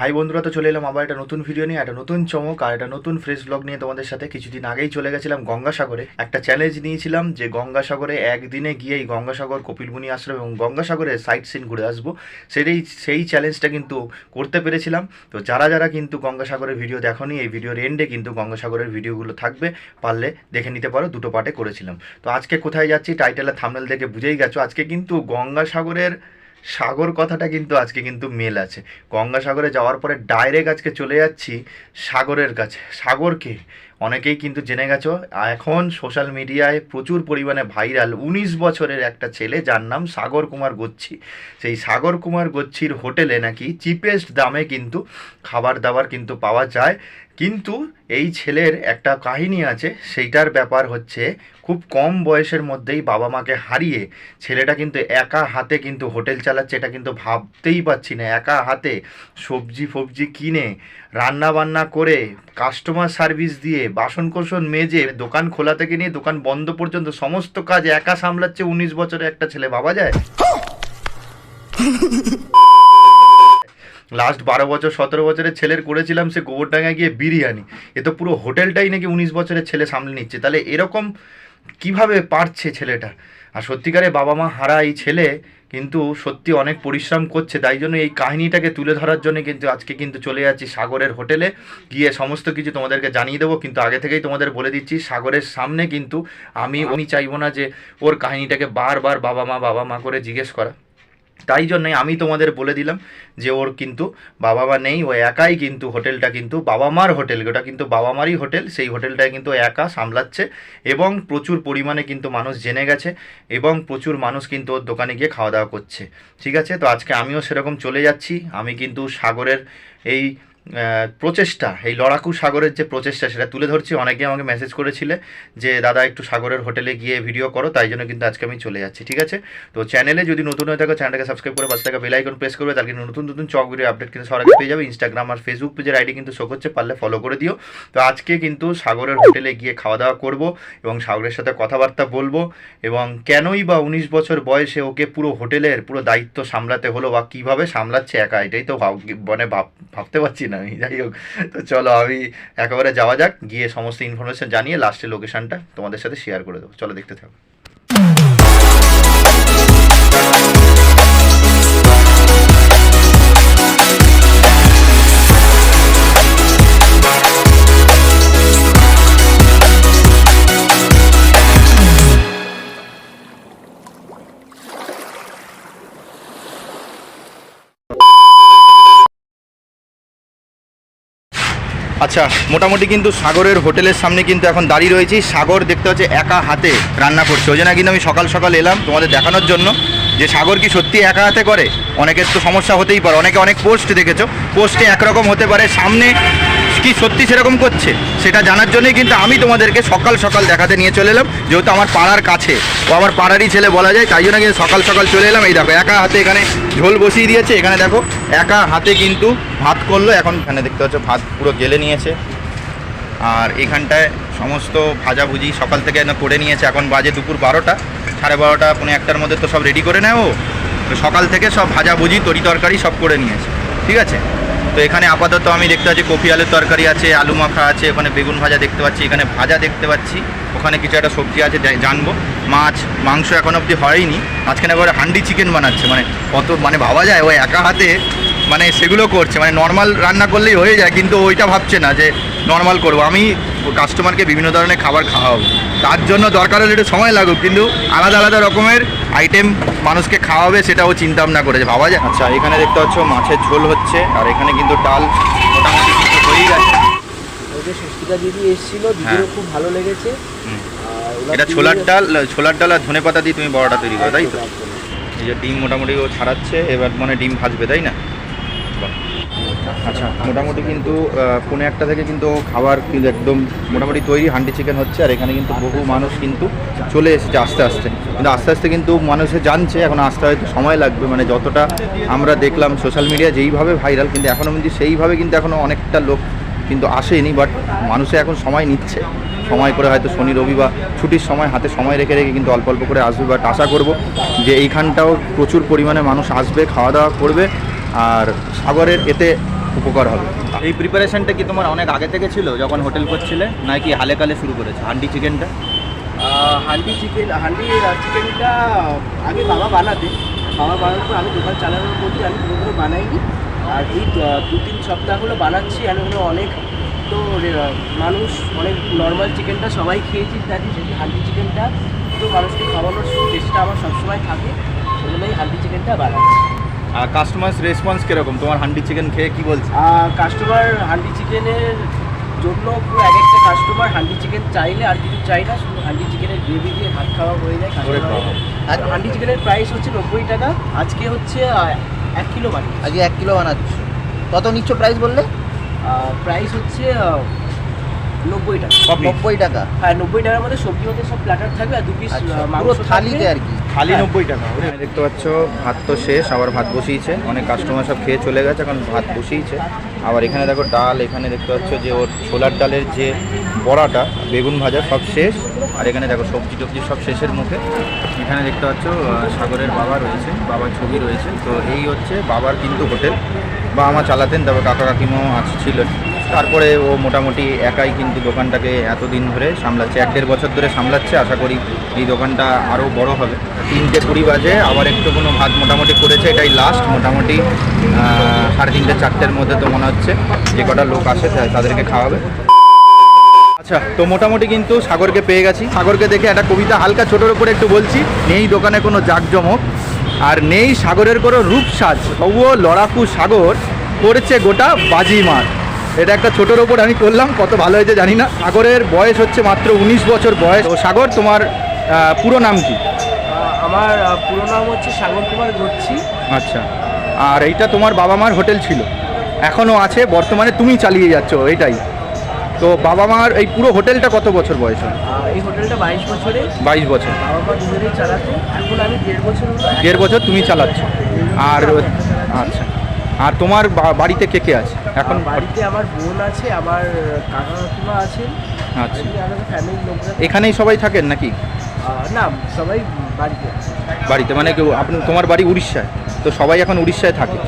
High বন্ধুরা, তো চলে এলাম আবার একটা নতুন ভিডিও নিয়ে, একটা নতুন চমক আর একটা নতুন ফ্রেশ ব্লগ নিয়ে তোমাদের সাথে। কিছুদিন আগেই চলে গেছিলাম গঙ্গাসাগরে। একটা চ্যালেঞ্জ নিয়েছিলাম যে গঙ্গাসাগরে একদিনে গিয়েই গঙ্গাসাগর, কপিলমুনি আশ্রম এবং গঙ্গাসাগরে সাইট সিন ঘুরে আসব। সেটাই, সেই চ্যালেঞ্জটা কিন্তু করতে পেরেছিলাম। তো যারা যারা কিন্তু গঙ্গাসাগরের ভিডিও দেখোনি, এই ভিডিওর এন্ডে কিন্তু গঙ্গাসাগরের ভিডিওগুলো থাকবে, পারলে দেখে নিতে পারো, দুটো পার্টে করেছিলাম। তো আজকে কোথায় যাচ্ছি টাইটেলের থামনেল দেখে বুঝেই গেছো। আজকে কিন্তু গঙ্গাসাগরের সাগর কথাটা কিন্তু আজকে কিন্তু মেল আছে। গঙ্গাসাগরে যাওয়ার পরে ডাইরেক্ট আজকে চলে যাচ্ছি সাগরের কাছে। সাগরকে অনেকেই কিন্তু জেনে গেছো, এখন সোশ্যাল মিডিয়ায় প্রচুর পরিমাণে ভাইরাল উনিশ বছরের একটা ছেলে যার নাম সাগর কুমার গচ্ছি। সেই সাগর কুমার গচ্ছির হোটেলে নাকি চিপেস্ট দামে কিন্তু খাবার দাবার কিন্তু পাওয়া যায়। কিন্তু এই ছেলের একটা কাহিনী আছে, সেইটার ব্যাপার হচ্ছে খুব কম বয়সের মধ্যেই বাবা মাকে হারিয়ে ছেলেটা কিন্তু একা হাতে কিন্তু হোটেল চালাচ্ছে, এটা কিন্তু ভাবতেই পাচ্ছি না। একা হাতে সবজি ফবজি কিনে রান্না বান্না করে কাস্টমার সার্ভিস দিয়ে বাসন কোসন মেজে দোকান খোলা থেকে নিয়ে দোকান বন্ধ পর্যন্ত সমস্ত কাজ একা সামলাচ্ছে উনিশ বছরের একটা ছেলে, ভাবা যায়? লাস্ট বারো বছর, সতেরো বছরের ছেলের করেছিলাম সে গোবরডাঙ্গায় গিয়ে বিরিয়ানি। এ তো পুরো হোটেলটাই নাকি উনিশ বছরের ছেলে সামলে নিচ্ছে। তাহলে এরকম কীভাবে পারছে ছেলেটা? আর সত্যিকারে বাবা মা হারা এই ছেলে কিন্তু সত্যি অনেক পরিশ্রম করছে, তাই জন্য এই কাহিনিটাকে তুলে ধরার জন্য কিন্তু আজকে কিন্তু চলে যাচ্ছি সাগরের হোটেলে। গিয়ে সমস্ত কিছু তোমাদেরকে জানিয়ে দেবো, কিন্তু আগে থেকেই তোমাদের বলে দিচ্ছি, সাগরের সামনে কিন্তু আমি আমি চাইব না যে ওর কাহিনিটাকে বারবার বাবা মা বাবা মা করে জিজ্ঞেস করা। তাই জন্যই আমি তোমাদের বলে দিলাম যে ওর কিন্তু বাবা মা নেই, ও একাই কিন্তু হোটেলটা কিন্তু বাবা মার হোটেল, ওটা কিন্তু বাবা মারই হোটেল, সেই হোটেলটায় কিন্তু একা সামলাচ্ছে এবং প্রচুর পরিমাণে কিন্তু মানুষ জেনে গেছে এবং প্রচুর মানুষ কিন্তু ওর দোকানে গিয়ে খাওয়া দাওয়া করছে। ঠিক আছে? তো আজকে আমিও সেরকম চলে যাচ্ছি। আমি কিন্তু সাগরের এই প্রচেষ্টা, এই লড়াকু সাগরের যে প্রচেষ্টা, সেটা তুলে ধরছি। অনেকে আমাকে মেসেজ করেছিলে যে, দাদা, একটু সাগরের হোটেলে গিয়ে ভিডিও করো, তাই জন্য কিন্তু আজকে আমি চলে যাচ্ছি। ঠিক আছে? তো চ্যানেলে যদি নতুন হয়ে থাকো চ্যানেলটাকে সাবস্ক্রাইব করে পাশে থাকা বেল আইকন প্রেস করবে, তাহলে কিন্তু নতুন নতুন চক ভিডিও আপডেট কিন্তু আগে পেয়ে যাবে। ইনস্টাগ্রাম আর ফেসবুক পেজের আইডি কিন্তু শো করছে, পারলে ফলো করে দিও। তো আজকে কিন্তু সাগরের হোটেলে গিয়ে খাওয়া দাওয়া করব এবং সাগরের সাথে কথাবার্তা বলব এবং কেনই বা উনিশ বছর বয়সে ওকে পুরো হোটেলের পুরো দায়িত্ব সামলাতে হলো বা কীভাবে সামলাচ্ছে একা, এটাই তো মানে ভাব ভাবতে পারছি না। আমি যাই হোক, তো চলো আমি একেবারে যাওয়া যাক, গিয়ে সমস্ত ইনফরমেশান জানিয়ে লাস্টে লোকেশানটা তোমাদের সাথে শেয়ার করে দেবো। চলো দেখতে থাকো। আচ্ছা মোটামুটি কিন্তু সাগরের হোটেলের সামনে কিন্তু এখন দাঁড়িয়ে রয়েছি। সাগর দেখতে হচ্ছে একা হাতে রান্না করছে। ওই জন্য কিন্তু আমি সকাল সকাল এলাম তোমাদের দেখানোর জন্য। যে সাগর কি সত্যি একা হাতে করে? অনেকের তো সমস্যা হতেই পারে। অনেকে অনেক পোস্ট দেখেছ। পোস্টে একরকম হতে পারে। সামনে কি সত্যি সেরকম করছে? সেটা জানার জন্যই কিন্তু আমি তোমাদেরকে সকাল সকাল দেখাতে নিয়ে চলে এলাম। যেহেতু আমার পাড়ার কাছে, ও আমার পাড়ারই ছেলে বলা যায়, তাই জন্য কিন্তু সকাল সকাল চলে এলাম। এই দেখো, একা হাতে এখানে ঝোল বসিয়ে দিয়েছে। এখানে দেখো, একা হাতে কিন্তু ভাত করল। এখন এখানে দেখতে পাচ্ছ, ভাত পুরো গেলে নিয়েছে। আর এখানটায় সমস্ত ভাজাভুজি সকাল থেকে করে নিয়েছে। এখন বাজে দুপুর বারোটা, সাড়ে বারোটা, পৌনে একটার মধ্যে তো সব রেডি করে নেয় ও। তো সকাল থেকে সব ভাজাভুজি, তরি তরকারি সব করে নিয়েছে। ঠিক আছে? তো এখানে আপাতত আমি দেখতে পাচ্ছি কফি আলুর তরকারি আছে, আলু মাখা আছে, ওখানে বেগুন ভাজা দেখতে পাচ্ছি, এখানে ভাজা দেখতে পাচ্ছি। ওখানে কিছু একটা সবজি আছে জানব। মাছ, মাংস এখন অবধি হয়নি। আজকে একবার হান্ডি চিকেন বানাচ্ছে মানে কত মানে ভাবা যায় ওই একা হাতে মানে সেগুলো করছে মানে নর্মাল রান্না করলেই হয়ে যায় কিন্তু ওইটা ভাবছে না যে নর্মাল করব। আমি কাস্টমারকে বিভিন্ন ধরনের খাবার খাওয়াবো। তার জন্য দরকার হলে একটু সময় লাগুক কিন্তু আলাদা আলাদা রকমের আইটেম মানুষকে খাওয়াবে সেটাও চিন্তা ভাবনা করেছে ভাবা যায়। আচ্ছা এখানে দেখতে পাচ্ছ মাছের ঝোল হচ্ছে আর এখানে কিন্তু ডাল মোটামুটি কিন্তু হয়েই গেছে। ওই যে সুস্মিতা দিদি এসেছিল দিদিরও হ্যাঁ। খুব ভালো লেগেছে। এটা ছোলার ডাল ছোলার ডাল আর ধনে পাতা দিয়ে তুমি বড়াটা তৈরি করো তাই তো। এই যে ডিম মোটামুটি ও ছাড়াচ্ছে এবার মানে ডিম ভাজবে তাই না। আচ্ছা মোটামুটি কিন্তু পৌনে একটা থেকে কিন্তু খাবার কিন্তু একদম মোটামুটি তৈরি হান্ডি চিকেন হচ্ছে, আর এখানে কিন্তু বহু মানুষ কিন্তু চলে এসেছে আস্তে আস্তে। কিন্তু আস্তে আস্তে কিন্তু মানুষে জানছে, এখন আসতে হয়তো সময় লাগবে মানে যতটা আমরা দেখলাম সোশ্যাল মিডিয়া যেইভাবে ভাইরাল কিন্তু এখনও কিন্তু সেইভাবে কিন্তু এখনও অনেকটা লোক কিন্তু আসেনি বাট মানুষে এখন সময় নিচ্ছে। সময় করে হয়তো শনি, রবি বা ছুটির সময় হাতে সময় রেখে রেখে কিন্তু অল্প অল্প করে আসবে বাট আশা করব যে এইখানটাও প্রচুর পরিমাণে মানুষ আসবে, খাওয়া দাওয়া করবে, আর সাগরের এতে উপকার হবে। এই প্রিপারেশনটা কি তোমার অনেক আগে থেকে ছিল যখন হোটেল করছিলে? নাকি হালে কালে শুরু করেছে? হান্ডি চিকেনটা? হান্ডি চিকেন হান্ডি চিকেনটা আগে বাবা বানাতে। বাবা বানানোর পর আমি দোকান চালানোর মধ্যে আমি কোনো কোনো বানাইনি। আর এই দু- তিন সপ্তাহ হলো বানাচ্ছি আর ওগুলো অনেক তো মানুষ অনেক নর্মাল চিকেনটা সবাই খেয়েছি জানি যদি হান্ডি চিকেনটা তো মানুষকে খাওয়ানোর চেষ্টা আমার সবসময় থাকে। সেজন্যই হান্ডি চিকেনটা বানাচ্ছি। আর কাস্টমার রেসপন্স কীরকম? তোমার হান্ডি চিকেন খেয়ে কি বলছে? কাস্টমার হান্ডি চিকেনের জন্য পুরো এক একটা কাস্টমার হান্ডি চিকেন চাইলে আর কিছু চাই না শুধু হান্ডি চিকেনের গ্রেভি দিয়ে ভাত খাওয়া হয়ে যায়। আর হান্ডি চিকেনের প্রাইস হচ্ছে নব্বই টাকা আজকে হচ্ছে এক কিলো বানি আজকে এক কিলো বানাচ্ছ। কত নিচ্ছ প্রাইস বললে? প্রাইস হচ্ছে নব্বই টাকা? নব্বই টাকা। হ্যাঁ নব্বই টাকার মধ্যে সবজি মধ্যে সব প্ল্যাটার থাকবে আর দু পিস আচ্ছা, মাংস পুরো থালিতে আর কি? খালি হ্যাঁ। নব্বই টাকা ওরে দেখতে পাচ্ছ ভাত তো শেষ আবার ভাত বসিয়েছে। অনেক কাস্টমার সব খেয়ে চলে গেছে এখন ভাত বসিয়েছে। আবার এখানে দেখো ডাল এখানে দেখতে পাচ্ছ যে ওর ছোলার ডালের যে বড়াটা বেগুন ভাজা সব শেষ। আর এখানে দেখো সবজি টবজি সব শেষের মুখে। এখানে দেখতে পাচ্ছ সাগরের বাবা রয়েছে বাবার ছবি রয়েছে। তো এই হচ্ছে বাবার কিন্তু হোটেল বা আমার চালাতেন তারপর কাকা কাকিমাও আছ ছিলেন তারপরে ও মোটামুটি একাই কিন্তু দোকানটাকে এতদিন ধরে সামলাচ্ছে, এক দেড় বছর ধরে সামলাচ্ছে। আশা করি এই দোকানটা আরও বড় হবে। তিনটে কুড়ি বাজে, আবার একটু কোনো ভাত মোটামুটি করেছে, এটাই লাস্ট মোটামুটি সাড়ে তিনটে, চারটের মধ্যে তো মনে হচ্ছে যে কটা লোক আসে তাদেরকে খাওয়াবে। আচ্ছা তো মোটামুটি কিন্তু সাগরকে পেয়ে গেছি। সাগরকে দেখে একটা কবিতা হালকা ছোটোর উপরে একটু বলছি, নেই দোকানে কোনো জাঁকজমক, আর নেই সাগরের কোনো রূপসাজ। তবুও লড়াকু সাগর করেছে গোটা বাজি মার। এটা একটা ছোটোর ওপর আমি করলাম কত ভালো হয়েছে জানি না। সাগরের বয়স হচ্ছে মাত্র উনিশ বছর বয়স। ও সাগর তোমার পুরো নাম কি? আমার পুরো নাম হচ্ছে সাগর কুমার গচ্ছি আচ্ছা। আর এইটা তোমার বাবা মার হোটেল ছিল। এখনও আছে বর্তমানে তুমি চালিয়ে যাচ্ছ এটাই। তো বাবা মার এই পুরো হোটেলটা কত বছর বয়স হয়? এই হোটেলটা বাইশ বছরে। বাইশ বছর। বাবা মা দুজনেই চালাতো। এখন আমি দেড় বছর দেড় বছর তুমি চালাচ্ছ। আর আচ্ছা। আর তোমার বাড়িতে কে কে আছে? এখন বাড়িতে আমার বোন আছে আমার কাকা কাকিমা আছেন আচ্ছা। ফ্যামিলির লোকরা এখানেই সবাই থাকেন নাকি? না সবাই বাড়িতে। বাড়িতে মানে কেউ আপনি তোমার বাড়ি উড়িষ্যায় তো সবাই এখন উড়িষ্যায় থাকে।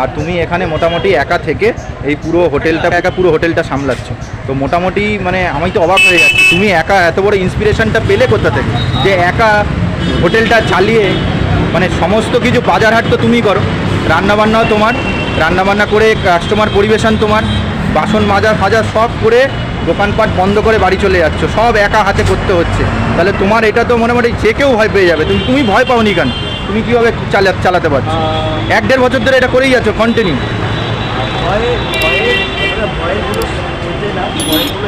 আর তুমি এখানে মোটামুটি একা থেকে এই পুরো হোটেলটা একা পুরো হোটেলটা সামলাচ্ছ। তো মোটামুটি মানে আমি তো অবাক হয়ে যাচ্ছি। তুমি একা এত বড় ইন্সপিরেশনটা পেলে কোথা থেকে? যে একা হোটেলটা চালিয়ে মানে সমস্ত কিছু বাজার হাট তো তুমি করো। রান্নাবান্নাও তোমার রান্নাবান্না করে কাস্টমার পরিবেশন তোমার বাসন মাজা ফাজা সব করে দোকানপাট বন্ধ করে বাড়ি চলে যাচ্ছ সব একা হাতে করতে হচ্ছে তাহলে তোমার এটা তো মোটামুটি যে কেউ ভয় পেয়ে যাবে তুমি তুমি ভয় পাওনি কেন তুমি কীভাবে চালা চালাতে পারছ এক দেড় বছর ধরে এটা করেই যাচ্ছ কন্টিনিউ ভয়ে ভয়ে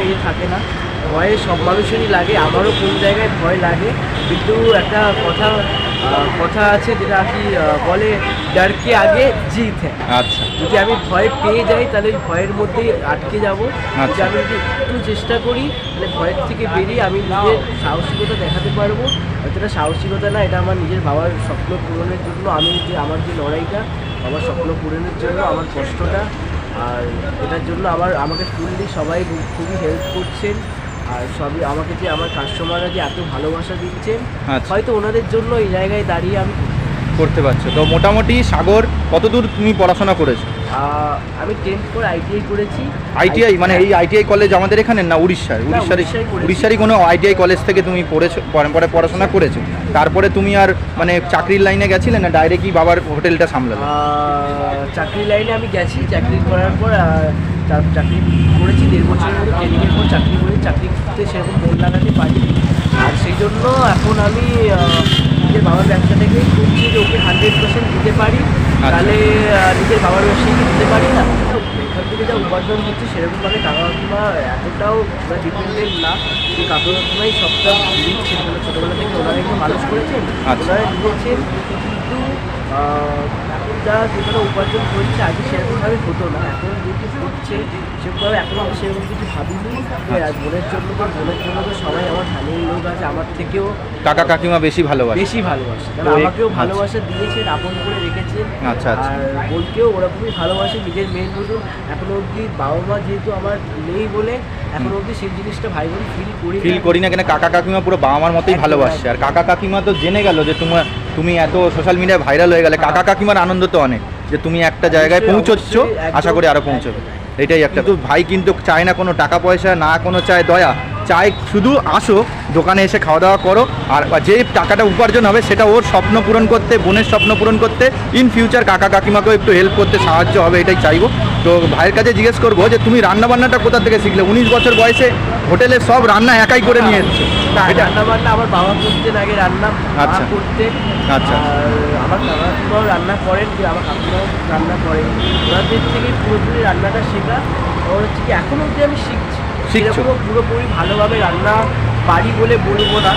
ইয়ে থাকে না ভয়ে সব মানুষেরই লাগে আমারও কোন জায়গায় ভয় লাগে। কিন্তু একটা কথা কথা আছে যেটা আর কি বলে ডারকে আগে জিত হ্যাঁ আচ্ছা। যদি আমি ভয় পেয়ে যাই তাহলে ওই ভয়ের মধ্যেই আটকে যাব। যদি আচ্ছা। আমি যদি একটু চেষ্টা করি তাহলে ভয়ের থেকে বেরিয়ে আমি নিজের সাহসিকতা দেখাতে পারব। এতটা সাহসিকতা না এটা আমার নিজের বাবার স্বপ্ন পূরণের জন্য আমি যে আমার যে লড়াইটা আমার স্বপ্ন পূরণের জন্য আমার কষ্টটা আর এটার জন্য আমার আমাকে ফুললি সবাই খুবই হেল্প করছেন। আর সবই আমাকে যে আমার কাস্টমাররা যে এত ভালোবাসা দিচ্ছেন আচ্ছা। হয়তো ওনাদের জন্য এই জায়গায় দাঁড়িয়ে আমি করতে পারছ। তো মোটামুটি সাগর কতদূর তুমি পড়াশোনা করেছ? আমি টেন্থ করে আইটিআই করেছি। আইটিআই মানে এই আইটিআই কলেজ আমাদের এখানে না উড়িষ্যার? উড়িষ্যার উড়িষ্যারই কোনো আইটিআই কলেজ থেকে তুমি পড়েছো পরে পরে পড়াশোনা করেছ? তারপরে তুমি আর মানে চাকরির লাইনে গেছিলে না ডাইরেক্টই বাবার হোটেলটা সামলালে? চাকরির লাইনে আমি গেছি চাকরি করার পর চাকরি করেছি দেড় বছরের মতো ট্রেনিংয়ের পর চাকরি করে চাকরি করতে সেরকম মন লাগাতে পারি আর সেই জন্য এখন আমি নিজের বাবার ব্যবসাটাকেই খুঁজছি যে ওকে হান্ড্রেড পার্সেন্ট দিতে পারি তাহলে আহ, নিজের বাবার ব্যবসাকে দিতে পারি না। এখান থেকে যা উপার্জন হচ্ছে সেরকমভাবে কাকা কাকিমা এতটাও ডিপেন্ডেন্ট না যে কাকা কাকিমাই সবটা দিচ্ছেন ছোটোবেলা থেকে ওনারা একটু মানুষ করেছেন আচ্ছা। ওনারা দিয়েছেন কিন্তু যা যেগুলো উপার্জন করছে আগে সেরকমভাবে হতো না। এখন যেহেতু হচ্ছে সেরকমভাবে এখন আমি সেরকম কিছু ভাবিনি। আর বোনের জন্য তো বোনের জন্য তো সবাই আমার ফ্যামিলির লোক আছে আমার থেকেও কাকা কাকিমা বেশি ভালোবাসে। বেশি ভালোবাসে। কারণ আমাকেও আচ্ছা। ভালোবাসা দিয়েছেন আপন করে রেখেছেন আচ্ছা, আচ্ছা। আর বোনকেও ওরকমই ভালোবাসে নিজের মেয়ের মতন এখনও অবধি বাবা মা যেহেতু আমার নেই বলে এখনও অবধি সেই জিনিসটা ভাই বোন ফিল করি ফিল করি না কেন কাকা কাকিমা পুরো বাবা মার মতোই ভালোবাসে। আর কাকা কাকিমা তো জেনে গেল যে তোমার তুমি এত সোশ্যাল মিডিয়ায় ভাইরাল হয়ে গেলে কাকা কাকিমার আনন্দ তো অনেক যে তুমি একটা জায়গায় পৌঁছচ্ছ আশা করি আরও পৌঁছবে। এটাই একটা তো ভাই কিন্তু চায় না কোনো টাকা পয়সা না কোনো চায় দয়া। চাই শুধু আসো দোকানে এসে খাওয়া দাওয়া করো আর যে টাকাটা উপার্জন হবে সেটা ওর স্বপ্ন পূরণ করতে বোনের স্বপ্ন পূরণ করতে ইন ফিউচার কাকা কাকিমাকেও একটু হেল্প করতে সাহায্য হবে এটাই চাইব তো ভাইয়ের কাছে জিজ্ঞেস করব যে তুমি রান্নাবান্নাটা কোথা থেকে শিখলে উনিশ বছর বয়সে হোটেলে সব রান্না একাই করে নিয়ে এসছো আমার বাবা করতেন আগে রান্না আচ্ছা। করতেন আচ্ছা। আমার রান্না করেন যে আমার কাকিমাও রান্না করেন ওনাদের থেকে পুরোপুরি রান্নাটা শেখা হচ্ছে কি এখনও অবধি আমি শিখছো? সেরকমও পুরোপুরি ভালোভাবে রান্না পারি বলে বলব না।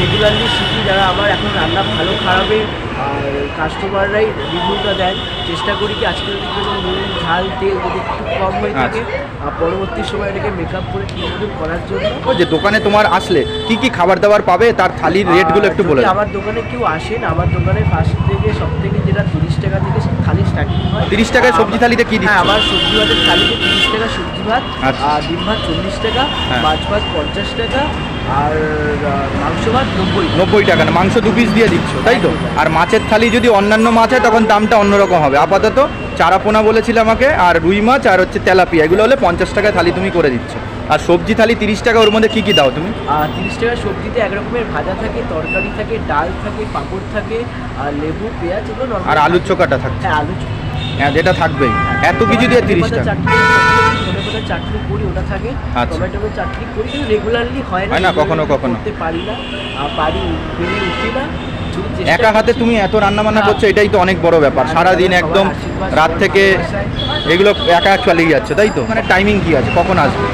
রেগুলারলি শিখি যারা আমার, এখন রান্না ভালো খারাপে আর কাস্টমাররাই রিভিউটা দেন। চেষ্টা করি কি আজকের জন্য নুন ঝাল তেল যদি একটু কম হয়ে থাকে আর পরবর্তী সময় এটাকে মেকআপ করে ঠিক করার জন্য। ও যে দোকানে তোমার আসলে কি কি খাবার দাবার পাবে তার থালির রেটগুলো একটু বলে আমার দোকানে কেউ আসেন আমার দোকানে ফার্স্ট থেকে সব থেকে যেটা তিরিশ টাকা থেকে থালি স্টার্টিং হয় তিরিশ টাকায় সবজি থালিতে কি হ্যাঁ আমার সবজি ভাতের থালিতে তিরিশ টাকা সবজি ভাত আচ্ছা। আর ডিম ভাত চল্লিশ টাকা হ্যাঁ। মাছ ভাত পঞ্চাশ টাকা আর মাংস ভাত নব্বই নব্বই টাকা না মাংস দু পিস দিয়ে দিচ্ছ তাই তো? আর মাছের থালি যদি অন্যান্য মাছ হয় তখন দামটা অন্যরকম হবে। আপাতত চারাপোনা বলেছিল আমাকে আর রুই মাছ আর হচ্ছে তেলাপিয়া। এগুলো হলে পঞ্চাশ টাকায় থালি তুমি করে দিচ্ছ। আর সবজি থালি তিরিশ টাকা ওর মধ্যে কী কী দাও তুমি? আর তিরিশ টাকা সবজিতে এক রকমের ভাজা থাকে তরকারি থাকে ডাল থাকে পাঁপড় থাকে আর লেবু পেঁয়াজ এগুলো আর আলুর থাকে। চোকাটা থাকছে। হ্যাঁ আলু হ্যাঁ যেটা থাকবেই। এত কিছু দিয়ে তিরিশ টাকা। চাটনি করি ওটা থাকে। আচ্ছা। টমেটোর চাটনি করি কিন্তু রেগুলারলি হয় না। কখনো কখনো। পারি না। পারি উঠি না। একা হাতে তুমি এত রান্না বান্না করছ এটাই তো অনেক বড় ব্যাপার। আর সারাদিন একদম রাত থেকে এগুলো একা চালিয়ে যাচ্ছে তাই তো? মানে টাইমিং কি আছে? কখন আসবে?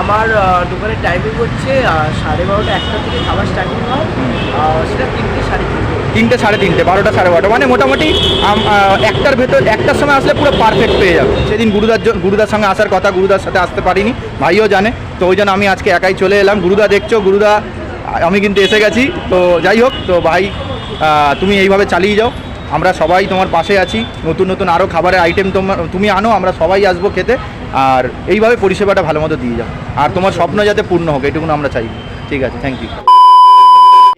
আমার দোকানের টাইমিং হচ্ছে সাড়ে বারোটা একটা থেকে খাবার স্টার্টিং হয় সেটা তিনটে সাড়ে তিনটে। তিনটে সাড়ে তিনটে বারোটা সাড়ে বারোটা। মানে মোটামুটি একটার ভেতর একটার সময় আসলে পুরো পারফেক্ট পেয়ে যাবে। সেদিন গুরুদার গুরুদার সঙ্গে আসার কথা গুরুদার সাথে আসতে পারিনি ভাইও জানে তো ওই জন্য আমি আজকে একাই চলে এলাম। গুরুদা দেখছ গুরুদা আমি কিন্তু এসে গেছি তো যাই হোক তো ভাই তুমি এইভাবে চালিয়ে যাও। আমরা সবাই তোমার পাশে আছি। নতুন নতুন আরও খাবারের আইটেম তোমার তুমি আনো, আমরা সবাই আসব খেতে। আর এইভাবে পরিষেবাটা ভালো মতো দিয়ে যাও। আর তোমার স্বপ্ন যাতে পূর্ণ হোক, এটুকুন আমরা চাই। ঠিক আছে থ্যাংক ইউ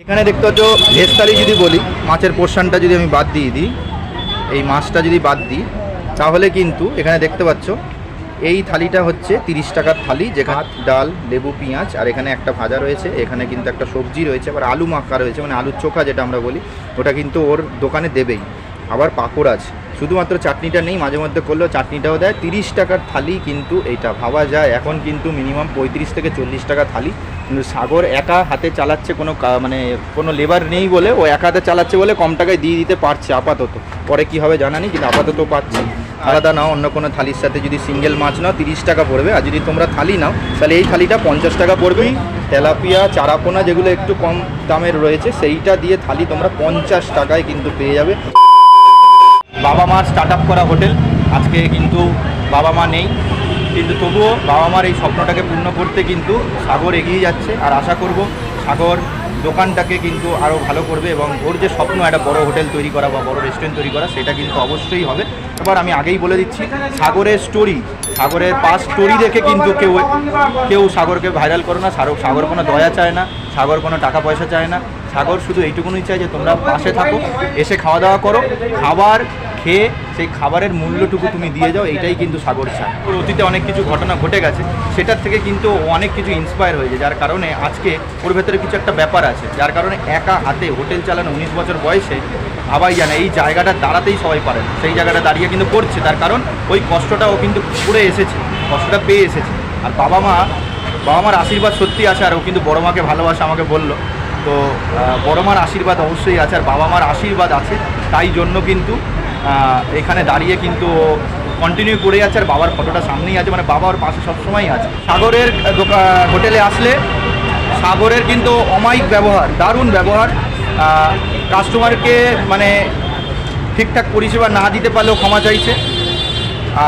এখানে দেখতে হচ্ছে ভেজ থালি যদি বলি, মাছের পোর্শনটা যদি আমি বাদ দিয়ে দিই, এই মাছটা যদি বাদ দিই, তাহলে কিন্তু এখানে দেখতে পাচ্ছ এই থালিটা হচ্ছে তিরিশ টাকার থালি যেখানে ডাল, লেবু, পেঁয়াজ, আর এখানে একটা ভাজা রয়েছে। এখানে কিন্তু একটা সবজি রয়েছে, আবার আলু মাখা রয়েছে মানে আলুর চোখা যেটা আমরা বলি, ওটা কিন্তু ওর দোকানে দেবেই। আবার পাঁপড় আছে। শুধুমাত্র চাটনিটা নেই, মাঝে মধ্যে করলেও চাটনিটাও দেয়। তিরিশ টাকার থালি কিন্তু এটা, ভাবা যায়। এখন কিন্তু মিনিমাম পঁয়ত্রিশ থেকে চল্লিশ টাকা থালি। কিন্তু সাগর একা হাতে চালাচ্ছে কোনো মানে কোনো লেবার নেই বলে, ও একা হাতে চালাচ্ছে বলে কম টাকায় দিয়ে দিতে পারছে আপাতত। পরে কি হবে জানা নেই, কিন্তু আপাতত পাচ্ছে। আলাদা নাও অন্য কোনো থালির সাথে যদি সিঙ্গেল মাছ নাও তিরিশ টাকা পড়বে। আর যদি তোমরা থালি নাও তাহলে এই থালিটা পঞ্চাশ টাকা পড়বেই তেলাপিয়া চারাপোনা যেগুলো একটু কম দামের রয়েছে সেইটা দিয়ে থালি তোমরা পঞ্চাশ টাকায় কিন্তু পেয়ে যাবে। বাবা মার স্টার্ট আপ করা হোটেল আজকে কিন্তু বাবা মা নেই। কিন্তু তবুও বাবা মার এই স্বপ্নটাকে পূর্ণ করতে কিন্তু সাগর এগিয়ে যাচ্ছে। আর আশা করব সাগর দোকানটাকে কিন্তু আরও ভালো করবে এবং ওর যে স্বপ্ন, একটা বড় হোটেল তৈরি করা বা বড় রেস্টুরেন্ট তৈরি করা, সেটা কিন্তু অবশ্যই হবে। এবার আমি আগেই বলে দিচ্ছি, সাগরের স্টোরি সাগরের পাস স্টোরি দেখে কিন্তু কেউ কেউ সাগরকে ভাইরাল করো না। সাগর সাগর কোনো দয়া চায় না, সাগর কোনো টাকা পয়সা চায় না। সাগর শুধু এইটুকুনই চায় যে তোমরা পাশে থাকো, এসে খাওয়া দাওয়া করো। খাবার খেয়ে সেই খাবারের মূল্যটুকু তুমি দিয়ে যাও এটাই কিন্তু সাগর চায় অতীতে অনেক কিছু ঘটনা ঘটে গেছে, সেটার থেকে কিন্তু অনেক কিছু ইন্সপায়ার হয়েছে, যার কারণে আজকে ওর ভেতরে কিছু একটা ব্যাপার আছে, যার কারণে একা হাতে হোটেল চালানো উনিশ বছর বয়সে ভাবাই জানে, এই জায়গাটা দাঁড়াতেই সবাই পারে। সেই জায়গাটা দাঁড়িয়ে কিন্তু করছে, তার কারণ ওই কষ্টটা ও কিন্তু করে এসেছে, কষ্টটা পেয়ে এসেছে। আর বাবা মা, বাবা মার আশীর্বাদ সত্যি আছে, আর ও কিন্তু বড় মাকে ভালোবাসে আমাকে বলল। তো বড় মার আশীর্বাদ অবশ্যই আছে, আর বাবা মার আশীর্বাদ আছে, তাই জন্য কিন্তু এখানে দাঁড়িয়ে কিন্তু কন্টিনিউ করে যাচ্ছে আর বাবার ফটোটা সামনেই আছে মানে বাবার পাশে সবসময়ই আছে। সাগরের হোটেলে আসলে সাগরের কিন্তু অমায়িক ব্যবহার, দারুণ ব্যবহার। কাস্টমারকে মানে ঠিকঠাক পরিষেবা না দিতে পারলেও ক্ষমা চাইছে।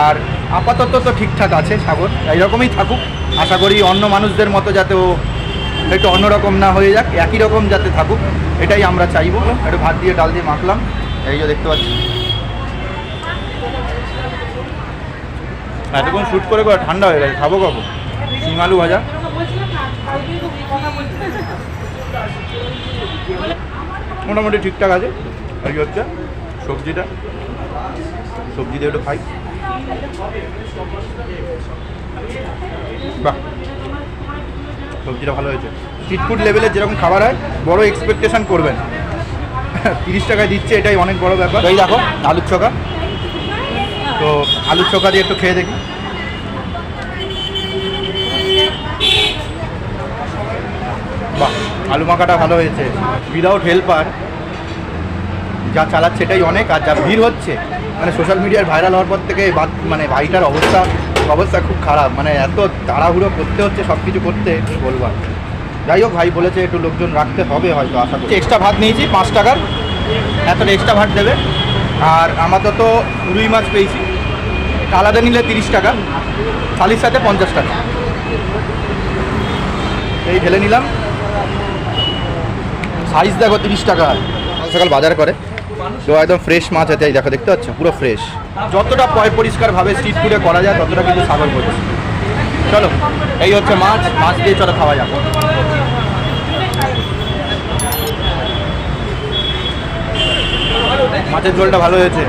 আর আপাতত তো ঠিকঠাক আছে সাগর, এইরকমই থাকুক। আশা করি অন্য মানুষদের মতো যাতে ও একটু অন্যরকম না হয়ে যাক, একই রকম যাতে থাকুক, এটাই আমরা চাইব। একটু ভাত দিয়ে ডাল দিয়ে মাখলাম। এই যে দেখতে পাচ্ছি এতক্ষণ শ্যুট করে করে ঠান্ডা হয়ে গেছে, খাব কখন? শিম আলু ভাজা? মোটামুটি ঠিকঠাক আছে। আর কি হচ্ছে? সবজিটা? সবজি দিয়ে একটু খাই। বাহ! সবজিটা ভালো হয়েছে। স্ট্রিট লেভেলের যেরকম খাবার হয়, বড় এক্সপেকটেশন করবেন। তিরিশ টাকায় দিচ্ছে, এটাই অনেক বড় ব্যাপার। এই দেখো, আলুর তো আলুর চোখা দিয়ে একটু খেয়ে দেখি। বাহ, আলু মাখাটা ভালো হয়েছে। উইদাউট হেল্পার যা চালাচ্ছে এটাই অনেক, আর যা ভিড় হচ্ছে মানে সোশ্যাল মিডিয়ার ভাইরাল হওয়ার পর থেকে মানে ভাইটার অবস্থা অবস্থা খুব খারাপ মানে এত তাড়াহুড়ো করতে হচ্ছে সব কিছু করতে বলবার যাই হোক, ভাই বলেছে একটু লোকজন রাখতে হবে হয়তো, আশা করছি। এক্সট্রা ভাত নিয়েছি, পাঁচ টাকার, এতটা এক্সট্রা ভাত দেবে। আর আমাদের তো রুই মাছ পেয়েছি। আলাদা নিলে তিরিশ টাকা থালির সাথে পঞ্চাশ টাকা। এই ঢেলে নিলাম। সাইজ দেখো তিরিশ টাকা। সকাল বাজার করে। তো একদম ফ্রেশ মাছ আছে দেখো দেখতে পাচ্ছ? পুরো ফ্রেশ যতটা পয় পরিষ্কারভাবে স্ট্রিট ফুডে করা যায় ততটা কিন্তু সাগর করছে চলো এই হচ্ছে মাছ। মাছ দিয়ে চলো খাওয়া যাক। মাছের ঝোলটা ভালো হয়েছে।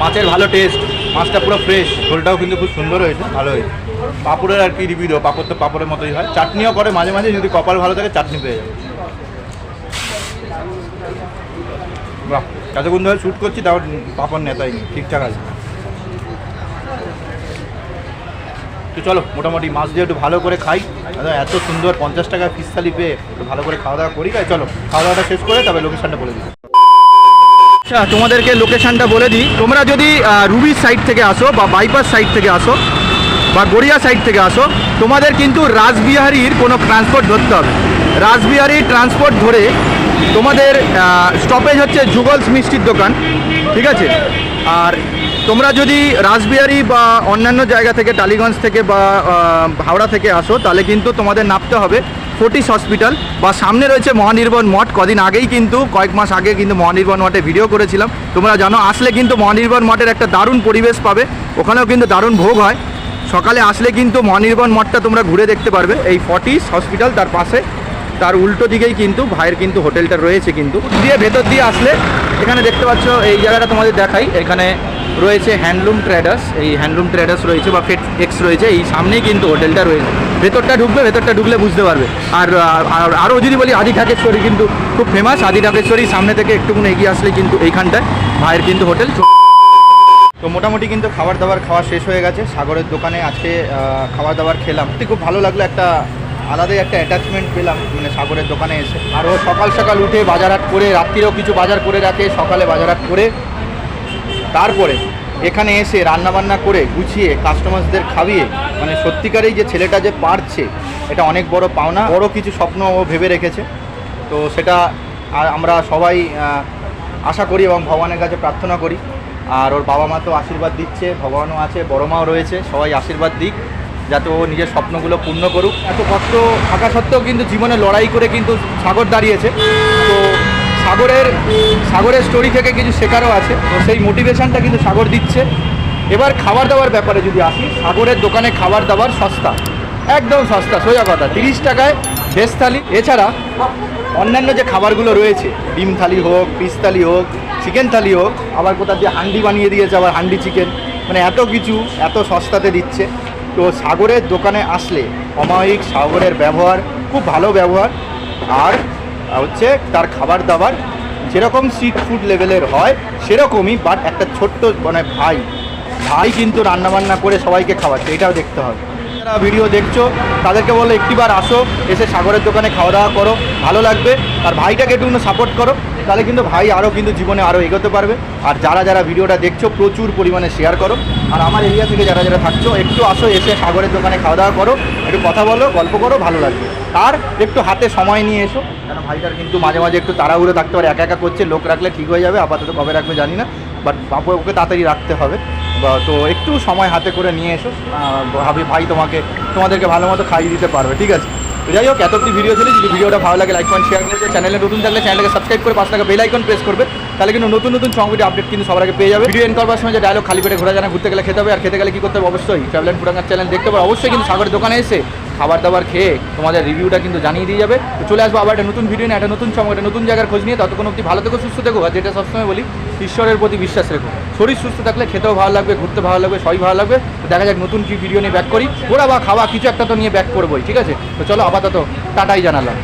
মাছের ভালো টেস্ট মাছটা পুরো ফ্রেশ ঝোলটাও কিন্তু খুব সুন্দর হয়েছে, ভালো হয়েছে। পাপড়ের আর কি রিভিউ দেবো? পাপড় তো পাপড়ের মতোই হয়। চাটনিও করে মাঝে মাঝে, যদি কপাল ভালো থাকে, চাটনি পেয়ে যাবে। বাহ, এতক্ষণ ধরে শ্যুট করছি, তাও পাপড় নেতাই নেই, ঠিকঠাক আছে। তো চলো, মোটামুটি মাছ দিয়ে একটু ভালো করে খাই এত সুন্দর পঞ্চাশ টাকা পিস থালি পেয়ে একটু ভালো করে খাওয়া দাওয়া করি, তাই চলো, খাওয়া দাওয়াটা শেষ করে তবে লোকেশনটা বলে দিই। আচ্ছা তোমাদেরকে লোকেশনটা বলে দিই। তোমরা যদি রুবির সাইড থেকে আসো বা বাইপাস সাইড থেকে আসো বা গড়িয়া সাইড থেকে আসো, তোমাদের কিন্তু রাসবিহারীর কোনো ট্রান্সপোর্ট ধরতে হবে। রাসবিহারী ট্রান্সপোর্ট ধরে তোমাদের স্টপেজ হচ্ছে যুগলস মিষ্টির দোকান, ঠিক আছে? আর তোমরা যদি রাসবিহারী বা অন্যান্য জায়গা থেকে, টালিগঞ্জ থেকে বা হাওড়া থেকে আসো, তাহলে কিন্তু তোমাদের নামতে হবে ফোর্টিস হসপিটাল বা সামনে রয়েছে মহানির্বাণ মঠ। কদিন আগেই কিন্তু, কয়েক মাস আগে কিন্তু মহানির্বাণ মঠে ভিডিও করেছিলাম। তোমরা জানো, আসলে কিন্তু মহানির্বাণ মঠের একটা দারুণ পরিবেশ পাবে। ওখানেও কিন্তু দারুণ ভোগ হয়। সকালে আসলে কিন্তু মহানির্বাণ মঠটা তোমরা ঘুরে দেখতে পারবে। এই ফর্টিস হসপিটাল তার পাশে, তার উল্টো দিকেই কিন্তু ভাইয়ের কিন্তু হোটেলটা রয়েছে কিন্তু। দিয়ে ভেতর দিয়ে আসলে এখানে দেখতে পাচ্ছ, এই জায়গাটা তোমাদের দেখাই। এখানে রয়েছে হ্যান্ডলুম ট্রেডার্স এই হ্যান্ডলুম ট্রেডার্স রয়েছে বা ফেট এক্স রয়েছে। এই সামনেই কিন্তু হোটেলটা রয়েছে। ভেতরটা ঢুকবে, ভেতরটা ঢুকলে বুঝতে পারবে। আর আর আরও যদি বলি, আদি ঢাকেশ্বরী কিন্তু খুব ফেমাস আদি ঢাকেশ্বরী সামনে থেকে একটুকুন এগিয়ে আসলে কিন্তু এইখানটায় ভাইয়ের কিন্তু হোটেল। তো মোটামুটি কিন্তু খাবার দাবার খাওয়া শেষ হয়ে গেছে। সাগরের দোকানে আজকে খাবার দাবার খেলাম। খুব ভালো লাগল একটা আলাদাই একটা অ্যাটাচমেন্ট পেলাম মানে সাগরের দোকানে এসে। আরও সকাল সকাল উঠে বাজারহাট করে, রাত্রিরেও কিছু বাজার করে রাখে, সকালে বাজারহাট করে, তারপরে এখানে এসে রান্নাবান্না করে গুছিয়ে কাস্টমারদের খাইয়ে মানে সত্যিকারেই যে ছেলেটা যে পারছে, এটা অনেক বড় পাওনা, বড় কিছু স্বপ্ন ও ভেবে রেখেছে। তো সেটা আমরা সবাই আশা করি এবং ভগবানের কাছে প্রার্থনা করি। আর ওর বাবা মা তো আশীর্বাদ দিচ্ছে, ভগবানও আছে, বড় মাও রয়েছে, সবাই আশীর্বাদ দিক। যাতে ও নিজের স্বপ্নগুলো পূর্ণ করুক। এত কষ্ট থাকা সত্ত্বেও কিন্তু জীবনে লড়াই করে কিন্তু সাগর দাঁড়িয়েছে। তো সাগরের সাগরের স্টোরি থেকে কিছু শেখারও আছে। তো সেই মোটিভেশনটা কিন্তু সাগর দিচ্ছে। এবার খাবার দাবার ব্যাপারে যদি আসি, সাগরের দোকানে খাবার দাবার সস্তা। একদম সস্তা, সোজা কথা, তিরিশ টাকায় ভেজ থালি। এছাড়া অন্যান্য যে খাবারগুলো রয়েছে, ডিম থালি হোক পিস থালি হোক চিকেন থালি হোক, আবার কোথা দিয়ে হান্ডি বানিয়ে দিয়েছে আবার হান্ডি চিকেন মানে এত কিছু এত সস্তাতে দিচ্ছে। তো সাগরের দোকানে আসলে অমায়িক সাগরের ব্যবহার, খুব ভালো ব্যবহার। আর হচ্ছে তার খাবার দাবার যেরকম স্ট্রিট ফুড লেভেলের হয়, সেরকমই বাট একটা ছোট্ট মানে ভাই ভাই কিন্তু রান্নাবান্না করে সবাইকে খাওয়াচ্ছে, এটাও দেখতে হবে। যারা ভিডিও দেখছ, তাদেরকে বলো একটিবার আসো, এসে সাগরের দোকানে খাওয়া দাওয়া করো, ভালো লাগবে। আর ভাইটাকে একটু সাপোর্ট করো। তাহলে কিন্তু ভাই আরও কিন্তু জীবনে আরও এগোতে পারবে। আর যারা যারা ভিডিওটা দেখছ, প্রচুর পরিমাণে শেয়ার করো। আর আমার এরিয়া থেকে যারা যারা থাকছো, একটু আসো, এসে সাগরের দোকানে খাওয়া দাওয়া করো, একটু কথা বলো, গল্প করো, ভালো লাগবে। আর একটু হাতে সময় নিয়ে এসো। কারণ ভাইটার কিন্তু মাঝে মাঝে একটু তাড়াহুড়ো থাকতে পারে, একা একা করছে, লোক রাখলে ঠিক হয়ে যাবে, আপাতত কবে রাখবে জানি না বাট বাপু ওকে তাড়াতাড়ি রাখতে হবে। তো একটু সময় হাতে করে নিয়ে এসো। ভাবি, ভাই তোমাকে, তোমাদেরকে ভালো মতো খাইয়ে দিতে পারবে, ঠিক আছে? তো যাই হোক এত একটি ভিডিও ছিল। যদি ভিডিওটা ভালো লাগে লাইক শেয়ার করবে। চ্যানেলে নতুন থাকলে চ্যানেলকে সাবস্ক্রাইব করে পাঁচ টাকা বেল আইকন প্রেস করবে। তাহলে কিন্তু নতুন নতুন সংবিধি আপডেট কিন্তু সবার আগে পেয়ে যাবে। ভিডিও এন করবার সময় যে ডায়লগ খালি পেটে ঘোরা জানা ঘুরতে গেলে খেতে হবে, আর খেতে গেলে কি করতে হবে? অবশ্যই। ট্রাভেল ফুডাঙ্গার চ্যানেল দেখতে হবে অবশ্যই কিন্তু সাগরের দোকানে এসে খাবার দাবার খেয়ে তোমাদের রিভিউটা কিন্তু জানিয়ে দিয়ে যাবে। তো চলে আসব আবার একটা নতুন ভিডিও নিয়ে, একটা নতুন সময়, একটা নতুন জায়গার খোঁজ নিয়ে। ততক্ষণ অব্দি ভালো থেকো, সুস্থ থেকো, আর যেটা সবসময় বলি, ঈশ্বরের প্রতি বিশ্বাস রেখো। শরীর সুস্থ থাকলে খেতেও ভালো লাগবে, ঘুরতে ভালো লাগবে, সবই ভালো লাগবে। তো দেখা যাক নতুন কি ভিডিও নিয়ে ব্যাক করি। ওরা বা খাওয়া কিছু একটা তো নিয়ে ব্যাক করবোই, ঠিক আছে? তো চলো আপাতত টাটাই জানালাম।